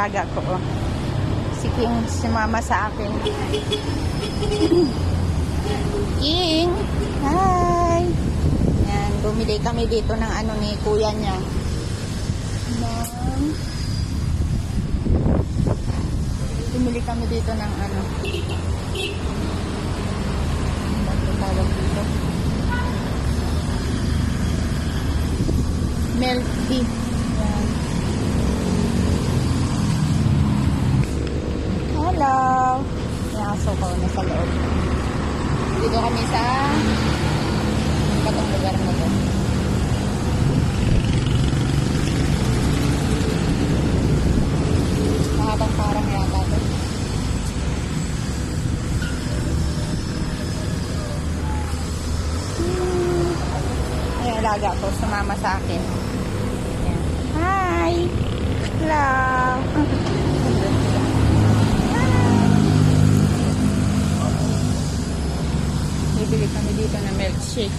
alaga ko. Oh. Si King, si mama sa akin. King! Hi! Yan, bumili kami dito ng ano ni kuya niya. Ng... Bumili kami dito ng ano. Ano. Yan. Hello! May aso ko na sa loob. Dito kami sa bagong lugar na to. Mahabang parang yata to. Hmm. Ay, alaga ko. Sumama sa akin. Ayan. Hi! Hello! Bibili kami dito ng milkshake.